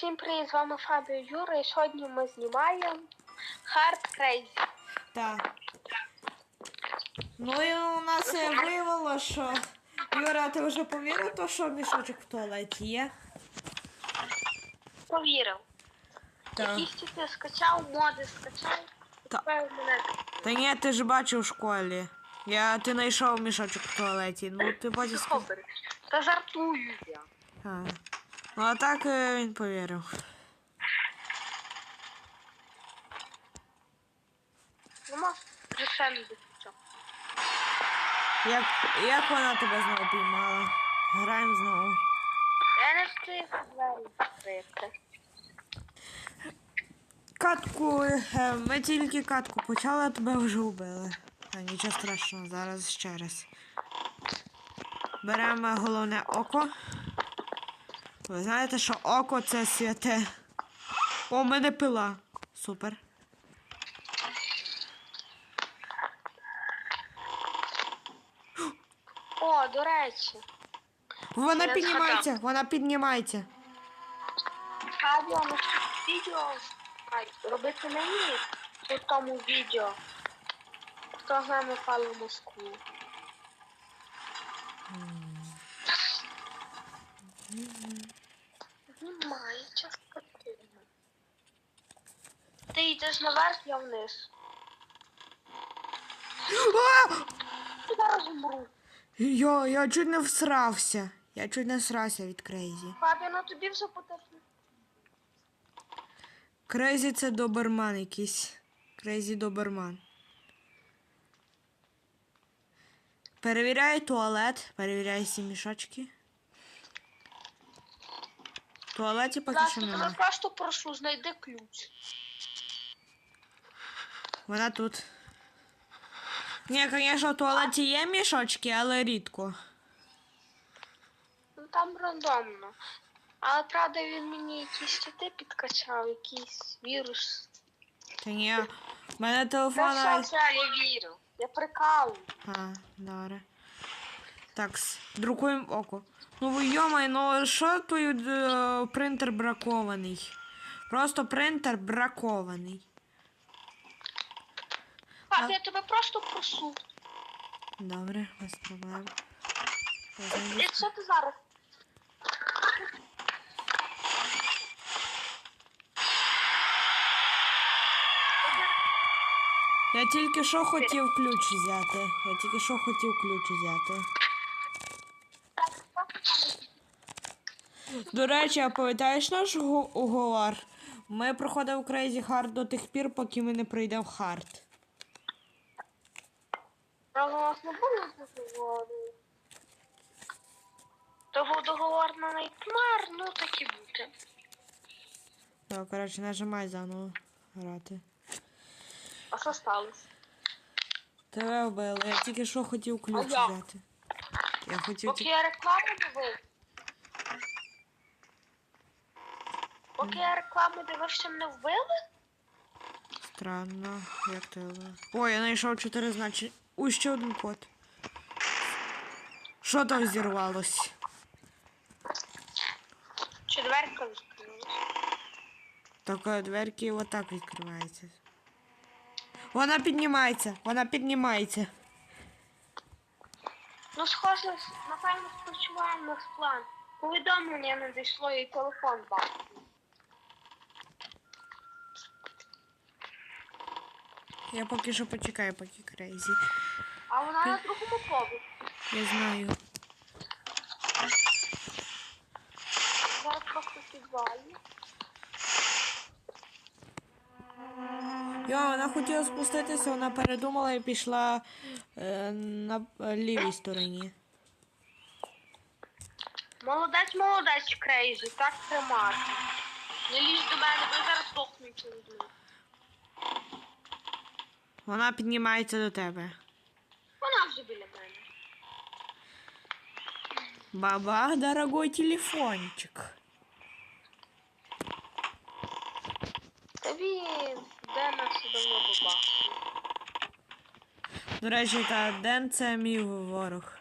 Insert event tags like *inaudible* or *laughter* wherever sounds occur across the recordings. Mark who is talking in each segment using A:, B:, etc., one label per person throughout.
A: Всім привіт, з вами Фабіо Юра, і сьогодні ми знімаємо Hard Crazy.
B: Так. Ну і у нас е, виявилося, що Юра, ти вже повірив, то що мішочок в туалеті є?
A: Повірив.
B: Так.
A: Якісь ти скачав, моди скачав.
B: Та-
A: Тепер мене
B: Та ні, ти ж бачив в школі. Я ти знайшов мішочок в туалеті. Ну ти потім.
A: Та жартую я.
B: А. Ну а так е, він повірив.
A: Ну, може, вже ще не закачав.
B: Як, як вона тебе знову піймала? Граємо знову.
A: Я не встиг двері відкрити.
B: Катку, е, ми тільки катку почали, а тебе вже вбили. А нічого страшного, зараз ще раз. Беремо головне око. Ви знаєте, що око це святе. О, у мене пила. Супер.
A: О, до речі,
B: Вона
A: Я
B: піднімається, вона піднімається.
A: Фабіо, ми відео робити мені у тому відео. Хто з нами в Москву. Немає Ти йдеш наверх, я вниз.
B: А!
A: Я зараз умру.
B: Я, я чуть не всрався. Я чуть не всрався від Крейзі.
A: Фабіо, ну тобі вже потрібно.
B: Крейзі це доберман якийсь. Крейзі доберман. Перевіряю туалет, перевіряю всі мішочки. В туалеті поки що немає.
A: просто прошу, знайди ключ.
B: Вона тут. Ні, звісно, в туалеті є мішочки, але рідко.
A: Ну там рандомно. Але правда він мені якісь чити підкачав, якийсь вірус.
B: Та ні. В мене телефон. навіть-
A: я вірю. Я прикалую.
B: А, добре. Так, друкуємо око. Ну йомай, ну що твій е, принтер бракований? Просто принтер бракований.
A: Пап, я тебе просто прошу.
B: Добре, без проблем.
A: І що ти зараз?
B: Я тільки що хотів ключ взяти. Я тільки що хотів ключ взяти. До речі, а пам'ятаєш наш уго- уговор? Ми проходив Crazy Hard до тих пір, поки ми не пройдемо хард.
A: А у нас не було договору. То був договор на Найтмар, ну так і буде.
B: Так, коротше, нажимай заново грати.
A: А що сталося?
B: Тебе вбили. Я тільки що хотів ключ
A: А
B: взяти. Я хотів
A: Поки
B: тільки.
A: я рекламу дивив. Поки я рекламу дивився, мене вбили?
B: Странно, як тебе. Ой, я знайшов чотири значення. Ой, ще один код. Що там зірвалось?
A: Чи дверка відкрилась?
B: Таке дверки отак відкриваються. Вона піднімається, вона піднімається.
A: Ну, схоже, напевно, спочиваємо наш план. Повідомлення не дійшло і телефон бачив.
B: Я поки що почекаю, поки крейзі.
A: А вона на другому поверсі.
B: Я знаю.
A: Зараз просто підвалі.
B: Йо, вона хотіла спуститися, вона передумала і пішла е, на е, лівій стороні.
A: Молодець, молодець, Крейзі, так тримати. Не лізь до мене, бо я зараз через.
B: Вона піднімається до тебе.
A: Вона біля мене.
B: Баба, дорогой телефончик.
A: Де нас давно побачив.
B: До речі, та Ден це мій ворог,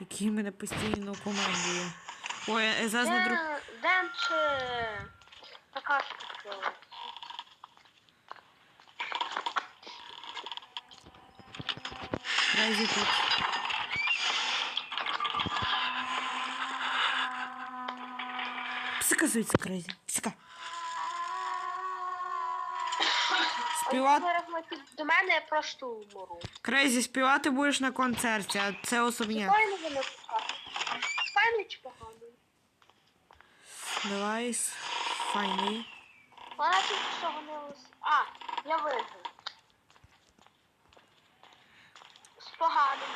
B: який мене постійно командує. Ой, я зараз на друг...
A: Ден, чи така штука.
B: Крейзі тут. Псика звідси, Крейзі. Псика. Співати.
A: До мене я просто умру.
B: Крейзі, співати будеш на концерті, а це особняк.
A: Файно чи погано?
B: Давай файний.
A: Вона тут що вони ось. А, я виграв. З поганим.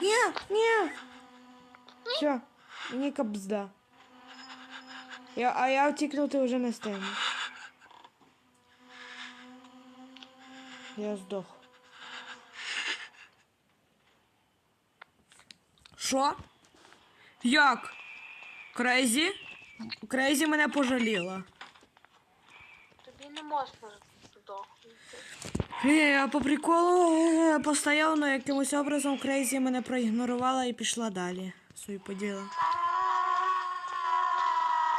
B: Ні, ні. Все, мені кабзда. Я, а я втікнути вже не встигну. Я здох. Що? Як? Крейзі? Крейзі мене пожаліла.
A: Тобі не можна.
B: Е, Я по приколу е, постояла, но якимось образом Крейзі мене проігнорувала і пішла далі. Свої поділа.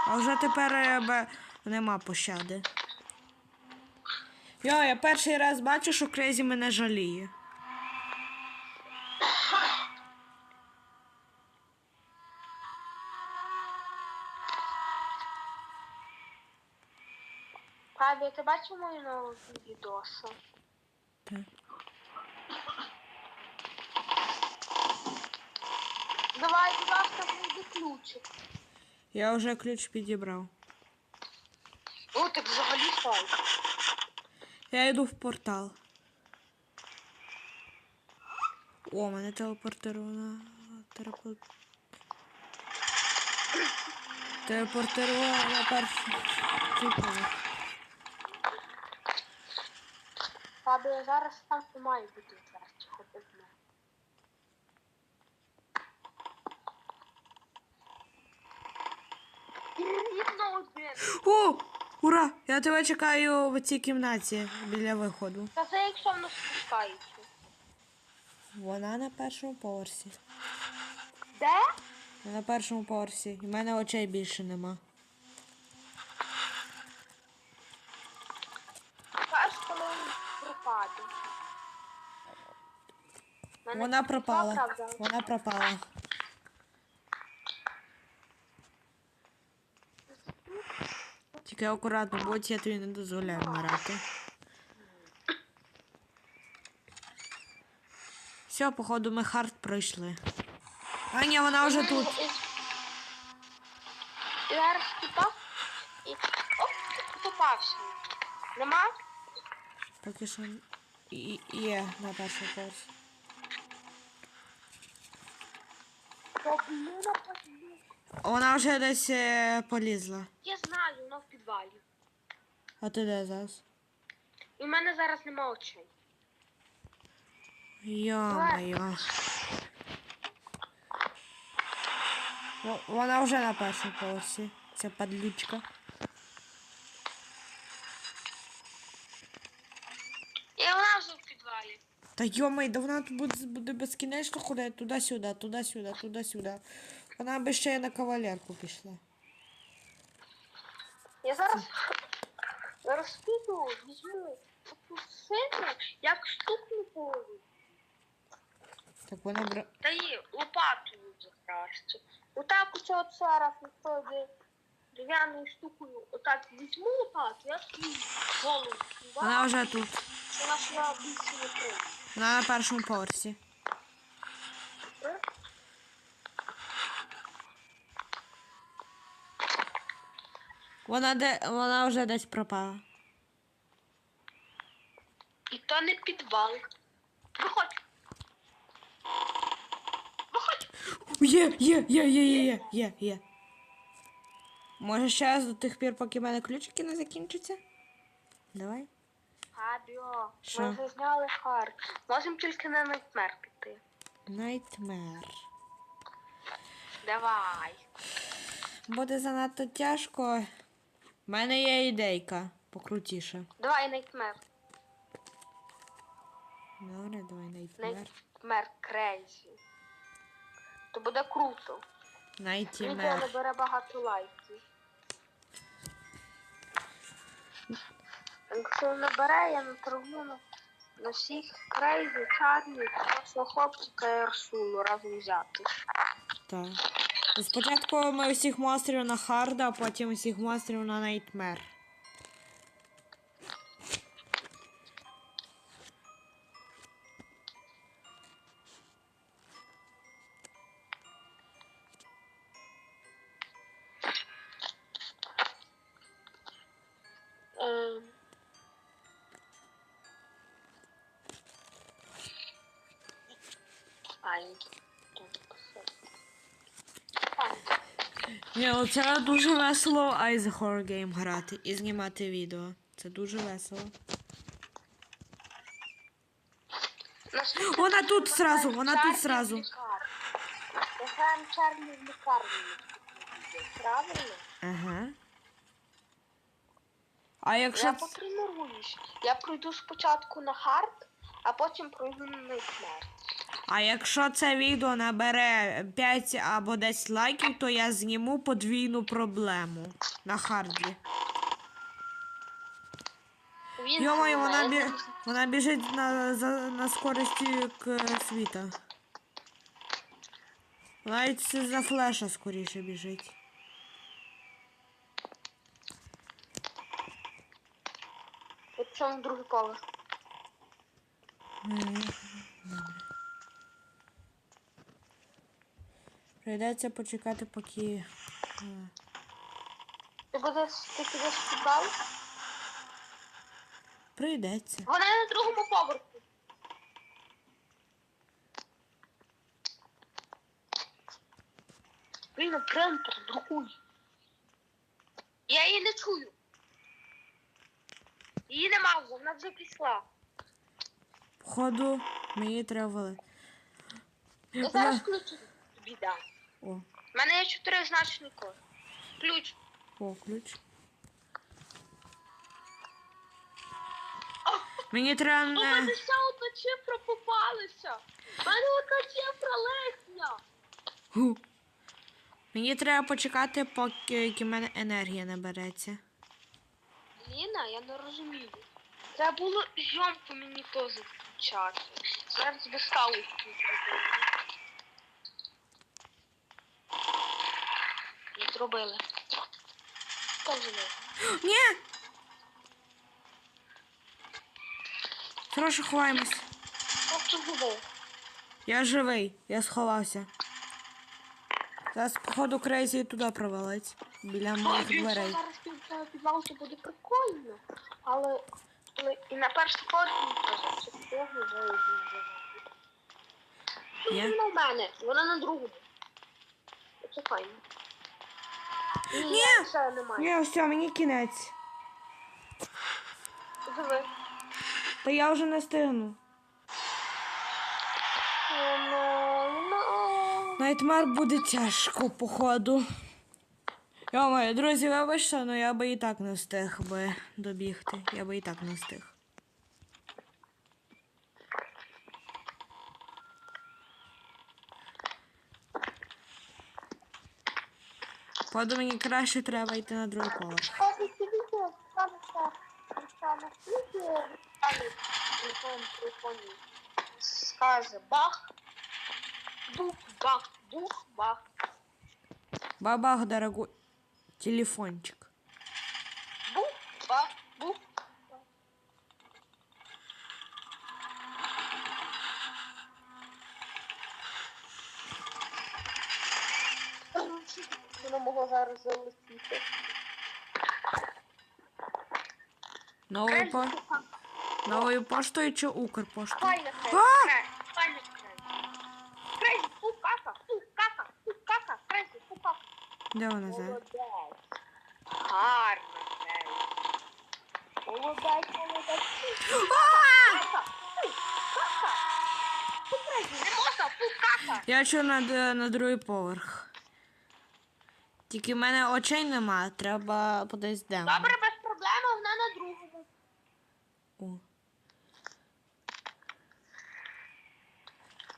B: А вже тепер е, нема пощади. Йо, я перший раз бачу, що Крейзі мене жаліє.
A: Фабія, ти бачив мою нову відоси?
B: Так.
A: Давай, будь ласка, знайди ключик.
B: Я вже ключ підібрав.
A: О, так взагалі файно.
B: Я йду в портал. О, мене телепортировано. Терапо... Телепортировано на перший цей Поверх.
A: Фабія, зараз там не має бути дверці, хоч одне. Рівно один.
B: О! Ура! Я тебе чекаю в цій кімнаті біля виходу.
A: Та це якщо воно спускається.
B: Вона на першому поверсі.
A: Де?
B: Вона на першому поверсі. І в мене очей більше нема. Вона пропала. Вона пропала. Тільки акуратно, бо я тобі не дозволяю вмирати. Все, походу, ми хард пройшли. А ні, вона вже тут.
A: Зараз тіпав і оп, попався. Нема?
B: Поки що є на першому поверсі.
A: Проблема подвір'я.
B: Вона вже десь е, полізла.
A: Я знаю, вона в підвалі.
B: А ти де зараз?
A: І в мене зараз нема очей.
B: Йо-моє. Вона вже на першому поверсі. Ця падлючка.
A: І вона вже в підвалі.
B: Та йомай, да вона тут буде, безкінечно ходити туди-сюди, туди-сюди, туди-сюди. Вона би ще й на кавалерку пішла.
A: Я зараз зараз піду, візьму сину, як штукну полу.
B: Так вона бра...
A: Та її лопатою закрасти. Отак оце от зараз виходить дерев'яною штукою, отак візьму лопату, я свою голову
B: Вона вже тут.
A: вона сюди більше не прийде.
B: Вона на першому поверсі. Вона де. Вона вже десь пропала.
A: І то не підвал. Виходь. Виходь.
B: Є, є, є, є, є, є, є, є. Може ще раз до тих пір, поки в мене ключики не закінчаться? Давай.
A: Фабіо,
B: Що?
A: ми вже зняли хард. Можемо тільки на найтмер піти.
B: Найтмер.
A: Давай.
B: Буде занадто тяжко. У мене є ідейка покрутіше.
A: Давай найтмер.
B: Добре, давай найтмер.
A: Найтмер крейзі. То буде круто. Відео
B: Найтімер.
A: набере багато лайків. Якщо набере, я наторгну на, на всіх Крейзі, чарні, просто хлопчика і Арсулу разом взяти.
B: Так. Спочатку ми усіх монстрів на харда, а потім усіх монстрів на найтмер.
A: Ай.
B: Ні, ну це дуже весело Ice Horror Game грати і знімати відео. Це дуже весело. Вона тут
A: ми
B: зразу, вона тут.
A: Ми граємо Чарлі в лікарні. Правильно?
B: Ага. А
A: Я
B: якщо. ц-
A: потренуюсь. Я пройду спочатку на хард, а потім пройду на найтмер.
B: А якщо це відео набере 5 або 10 лайків, то я зніму подвійну проблему на харді.
A: Він
B: Йомаю, вона, бі... вона біжить на, за... на скорості к світа. Навіть за флеша скоріше біжить.
A: От чому другий поверх.
B: Прийдеться почекати, поки. е,
A: Ти будеш ти підеш в підвал?
B: Прийдеться.
A: Вона на другому поверху. Блін, ну, принтер, друкуй. Я її не чую. Її нема вже, вона вже пішла.
B: Походу, мені треба. вали-
A: Я зараз
B: Вона-
A: ключ тобі дам.
B: О,
A: У мене є чотиризначний код. Ключ.
B: о, ключ. Мені треба
A: У мене ще одна цифра попалася. У мене одна цифра легня.
B: Гу. Мені треба почекати, поки в мене енергія набереться.
A: Ліна, я не розумію. Треба було зйомку мені теж включати. Зараз би стало Не зробили. Вже не?
B: Ні! Хорошо, ховаємось.
A: Хто зробив?
B: Я живий, я сховався. Зараз, походу, Крейзі туди провалить. Біля моїх дверей.
A: Зараз під- підвал, то буде прикольно. Але, і на перший того вже.
B: Є?
A: Вона в мене, вона на другому. Це файно.
B: Ні!
A: Ще немає.
B: Ні, все, мені кінець.
A: Диви.
B: Та я вже не стигну.
A: Ну, ну.
B: Найтмар буде тяжко, походу. Йомаю, друзі, вибачте, але я би і так не встиг би добігти. Я би і так не встиг. Походу мені краще треба йти на другий поверх.
A: Скажи, ти відео ставиться на світі, ставить телефон, телефоні. Скаже бах, бух, бах, бух, бах.
B: Бабах, дорогой телефончик.
A: Воно могло зараз залетіти.
B: Новою, по... Новою поштою чи Укрпоштою?
A: Файна крейзі,
B: А!
A: фу, кака, фу, кака, фу, кака, крейзі, фу, кака.
B: Де вона зараз?
A: Молодець. Гарно, крейзі. Молодець, молодець. Фу, кака, фу, кака. Фу, крейзі, не можна, фу, кака.
B: Я чую на, д- на другий поверх. Тільки в мене очей нема, треба подивись де.
A: Добре, без проблем, вона на другому.
B: О.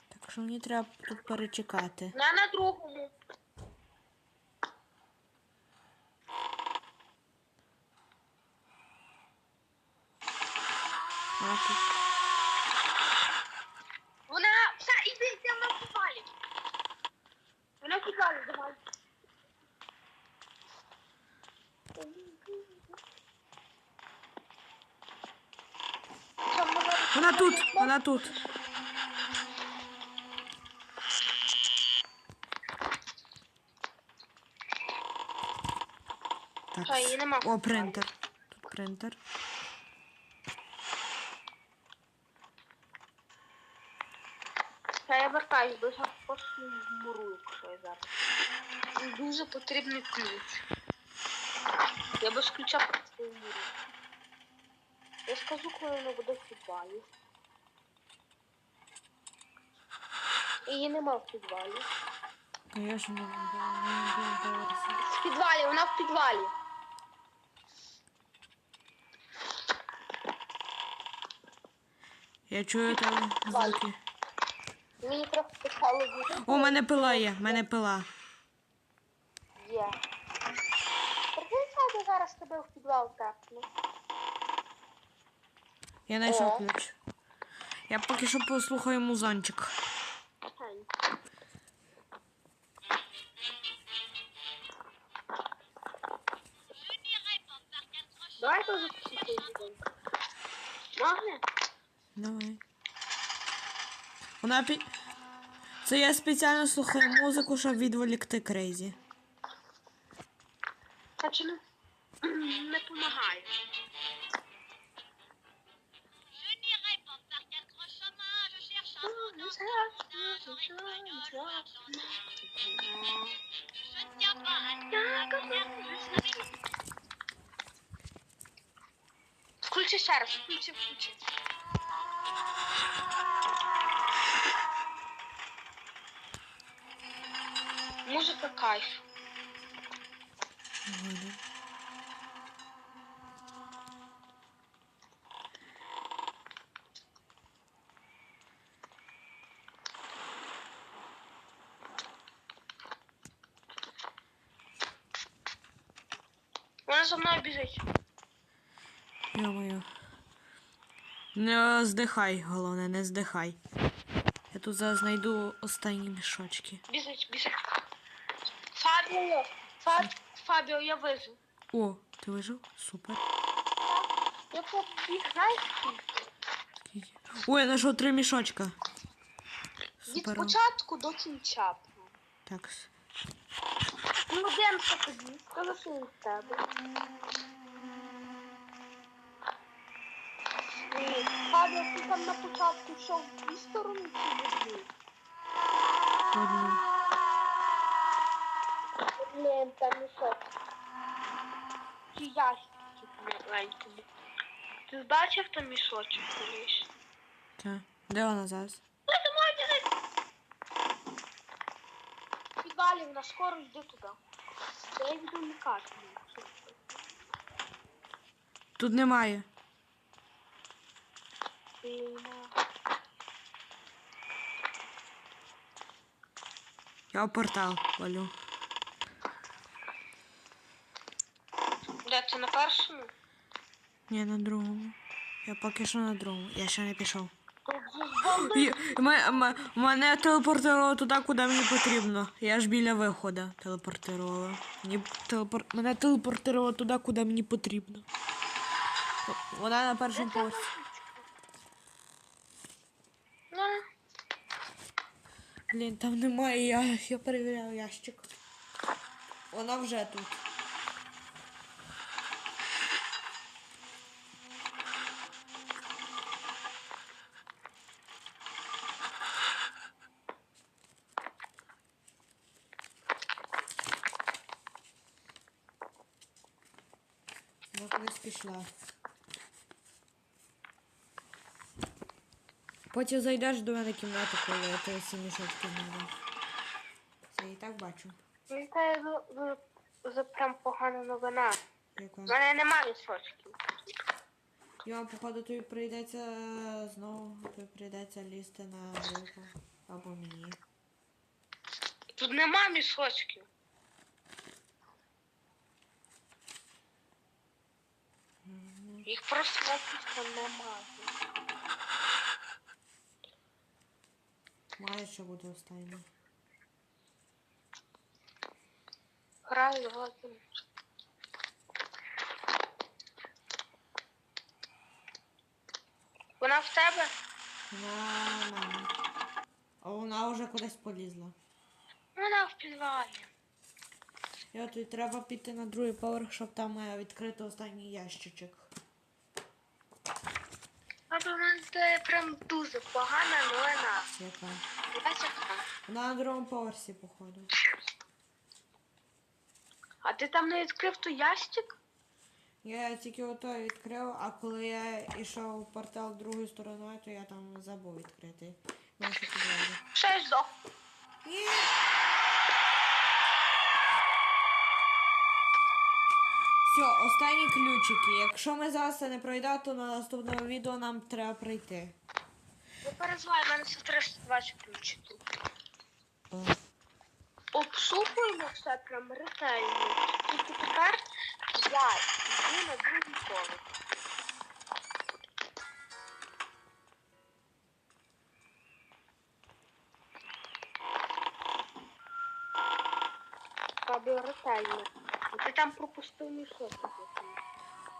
B: Так що мені треба тут перечекати.
A: Вона на другому.
B: А.
A: вона
B: тут. Так.
A: Що, її нема?
B: О, принтер. Тут принтер.
A: Та я вертаюсь, бо я просто вмру, якщо я зараз. Дуже потрібний ключ. Я без ключа просто вмру. Я скажу, коли вона буде в Її нема в підвалі.
B: Конечно, не буду
A: В підвалі, вона в підвалі.
B: Я чую тебе звуки.
A: Мені трохи почало бути.
B: О, у мене пила є, в мене пила.
A: Є. Прикинь, я зараз тебе в підвал тепну.
B: Я знайшов
A: О.
B: ключ. Я поки що послухаю музончик.
A: Давай тоже послухаємо. Можна?
B: Давай. Вона пі... Це я спеціально слухаю музику, щоб відволікти Крейзі.
A: Хоча не, *clears throat* не помагає. Включи ще раз, включи, включи. Музика кайф.
B: Ладно.
A: Вона за мною біжить.
B: Йо-моє. Не здихай, головне, не здихай. Я тут зараз знайду останні мішочки.
A: Біжить, біжить. Фабіо, Фа... Фабіо, я вижив.
B: О, ти вижив? Супер.
A: Я побіг, знаєш скільки?
B: Скільки? О, я знайшов три мішочка.
A: Від
B: Супер.
A: початку до кінця.
B: Так.
A: Ну, йдемося тоді. Скажи, що в тебе. Фабіо, ти там на початку йшов в дві сторони чи в одну?
B: Одну.
A: Блін, там мішок. Чи ящики маленькому. Ти бачив там мішочок колись?
B: Так. Де вона зараз?
A: Ой, домой біжить! В підвалі вона скоро йди туди. Я буду лікати.
B: Тут немає. Я в портал валю.
A: Де це на першому?
B: Ні, на другому. Я поки що на другому. Я ще не пішов. Ме- ме- Мене телепортувало туди, куди мені потрібно. Я ж біля виходу телепортувала. Мені телепор... Мене телепортувало туди, куди мені потрібно. Вона на першому поверсі.
A: Ну,
B: Блін, там немає, я, я перевіряв ящик. Вона вже тут. Вона кудись. Потім зайдеш до мене в кімнату, коли ти всі мішочки знайдеш. Це я і так бачу.
A: Мені це прям погана новина.
B: Яка?
A: У мене немає мішочків.
B: Вам, походу, тобі прийдеться е, знову тобі прийдеться лізти на руку. Або мені.
A: Тут нема мішочків. Їх просто там немає.
B: Має ще буде останнє.
A: Граю в Вона в тебе?
B: На мене. А вона вже кудись полізла.
A: Вона в підвалі.
B: От і треба піти на другий поверх, щоб там е, відкрити останній ящичок.
A: А до це прям дуже погана новина.
B: Яка?
A: Я
B: на другому поверсі, походу.
A: А ти там не відкрив той ящик?
B: Я тільки ото відкрив, а коли я йшов в портал другою стороною, то я там забув відкрити.
A: Ще ж здох.
B: Ні. Все, останні ключики. Якщо ми зараз це не пройдемо, то на наступному відео нам треба пройти.
A: Не переживай, в мене все 320 ключиків. Обшукуємо все прям ретельно. Тільки тепер я йду на другий поверх. Аби ретельно. Там пропустив мішок.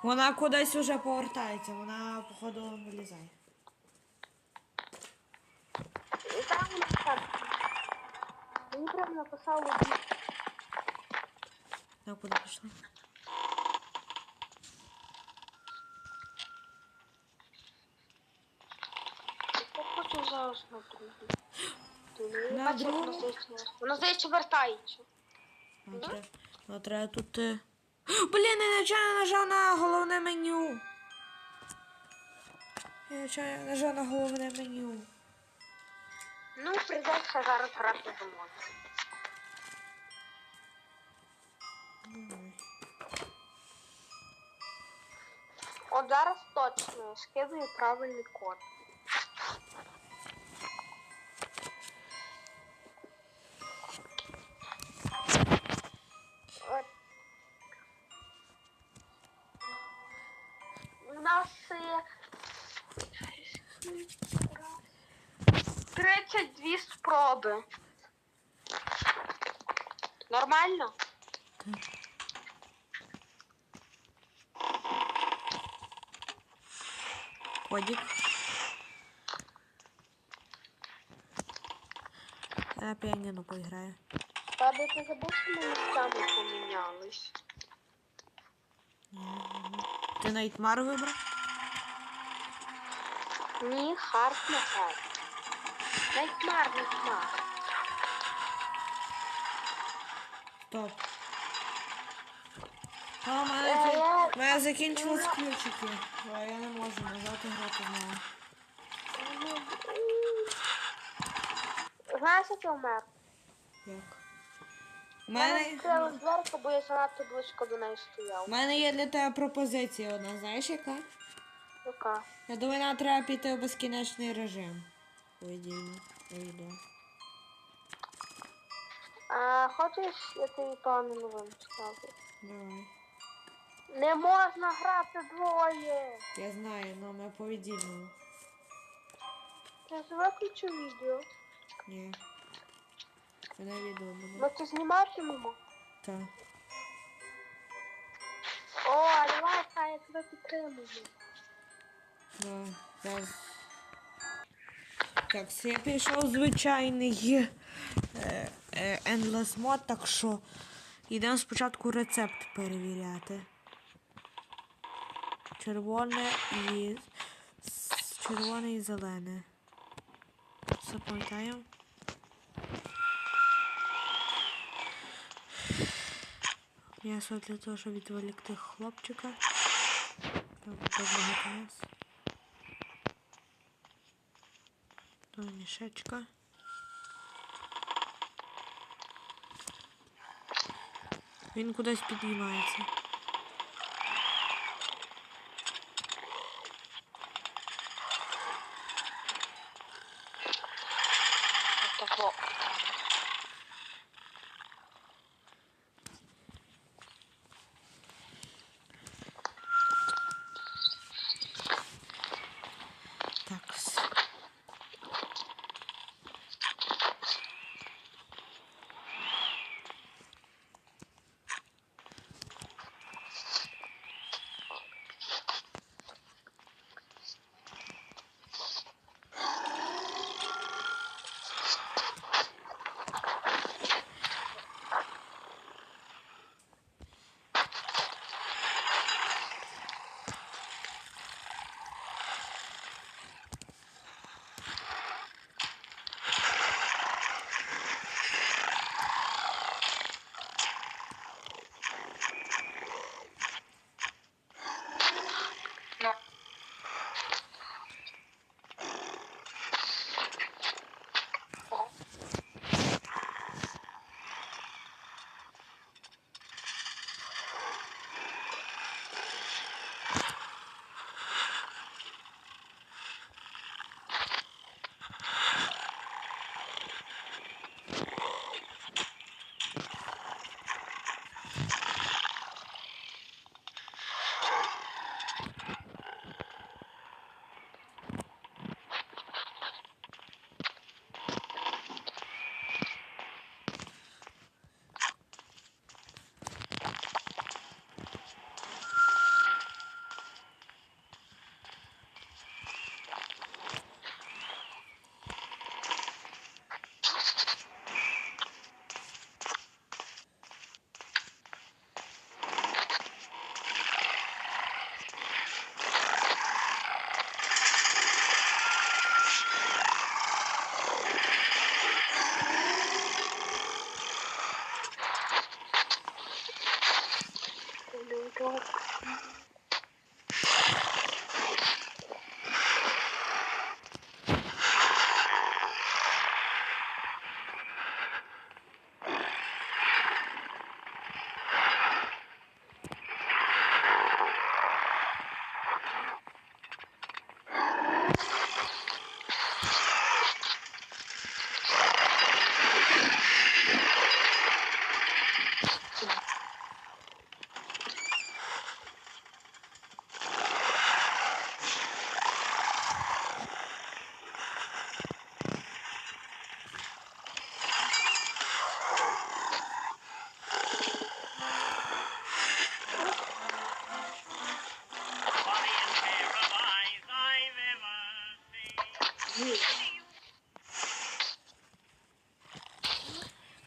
B: Вона кудись уже повертається, вона, походу, вилізає.
A: Там вона там. Мені написало
B: Так, куди пішла?
A: Я хочу зараз на другу. *gasps*
B: На другу?
A: вона здається. Вона здається вертається.
B: Ну, треба, ну, треба тут. Блін, я нечайно нажав на головне меню. Я нечайно нажав на головне меню.
A: Ну, прийдеться зараз грати в мод.
B: Давай.
A: От зараз точно скидаю правильний код. Спроби. Нормально?
B: Кодик. Я піаніно поіграю.
A: Тебе ти забув, що ми місцями помінялись?
B: Ти Найтмар вибрав?
A: Ні, хард на хард. Найтмар, найтмар.
B: Стоп. А, у мене,
A: Е,
B: у мене закінчились ключики. А я не можу нажати грати в неї.
A: Знаєш, як я вмер?
B: Як? У
A: мене
B: мене,
A: дверку, бо я занадто близько до неї стояв.
B: у мене є для тебе пропозиція одна, знаєш яка?
A: Яка?
B: Я думаю, нам треба піти в безкінечний режим. Видійно. Відео.
A: А хочеш, я тобі пану новину скажу?
B: Давай.
A: Не можна грати двоє.
B: Я знаю, але ми по віддільному.
A: Я ж виключу відео.
B: Ні. Мене відео буде.
A: Ми це зніматимемо.
B: Так.
A: О, давай, хай я тебе підтримую.
B: Да, зараз. Так, я пішов звичайний е, е, Endless Mod, так що йдемо спочатку рецепт перевіряти. Червоне і червоне і зелене. Все пам'ятаємо. М'ясо для того, щоб відволікти хлопчика. Так м'яса. До мішечка. Він кудись піднімається.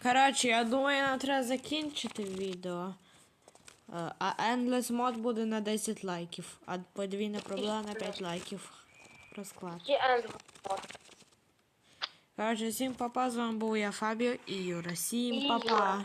B: Коротше, я думаю, нам треба закінчити відео. Е, А Endless Mod буде на 10 лайків, а подвійна проблема на 5 лайків. Розклад. Коротше, всім папа, з вами був я Фабіо і Юра. Всім папа.